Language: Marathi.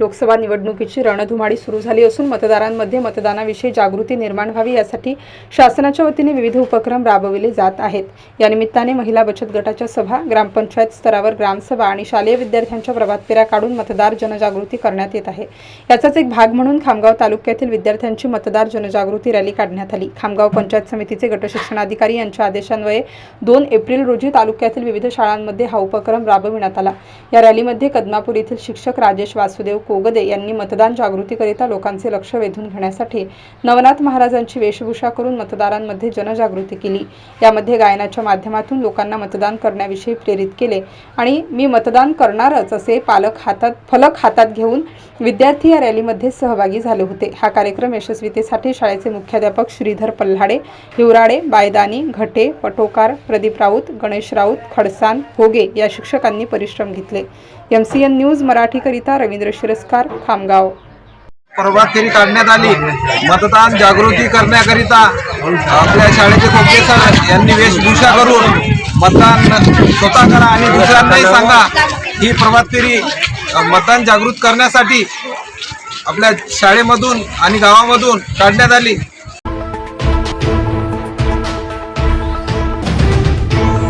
लोकसभा निवडणुकीची रणधुमाळी सुरू झाली असून मतदारांमध्ये मतदानाविषयी जागृती निर्माण व्हावी यासाठी शासनाच्या वतीने विविध उपक्रम राबविले जात आहेत. या निमित्ताने महिला बचत गटाच्या सभा ग्रामपंचायत स्तरावर ग्रामसभा आणि शालेय विद्यार्थ्यांच्या प्रभात फेऱ्या काढून मतदार जनजागृती करण्यात येत आहे. याचाच एक भाग म्हणून खामगाव तालुक्यातील विद्यार्थ्यांची मतदार जनजागृती रॅली काढण्यात आली. खामगाव पंचायत समितीचे गटशिक्षणाधिकारी यांच्या आदेशान्वये दोन एप्रिल रोजी तालुक्यातील विविध शाळांमध्ये हा उपक्रम राबविण्यात आला. या रॅलीमध्ये कदमापूर येथील शिक्षक राजेश वासुदेव कोगदे यांनी मतदान जागृतीकरिता लोकांचे लक्ष वेधून घेण्यासाठी नवनाथ महाराजांची वेशभूषा करून मतदारांमध्ये जनजागृती केली. यामध्ये गायनाच्या माध्यमातून लोकांना मतदान करण्याविषयी प्रेरित केले. आणि मी मतदान करणारच असे पालक हातात फलक हातात घेऊन विद्यार्थी या रॅलीमध्ये सहभागी झाले होते. हा कार्यक्रम यशस्वीतेसाठी शाळेचे मुख्याध्यापक श्रीधर पल्हाडे हिवराडे बायदानी घटे पटोकार प्रदीप राऊत गणेश राऊत खडसान भोगे या शिक्षकांनी परिश्रम घेतले. एम सी एन न्यूज मराठीकरिता रवींद्र शिरस्कार खामगाव. प्रभात फेरी काढण्यात आली. मतदान जागृती करण्याकरिता आपल्या शाळेचे कोपरे सर यांनी वेशभूषा करून मतदान स्वतः करा आणि दुसऱ्यांनाही सांगा ही प्रभात फेरी मतदान जागृत करण्यासाठी आपल्या शाळेमधून आणि गावामधून काढण्यात आली.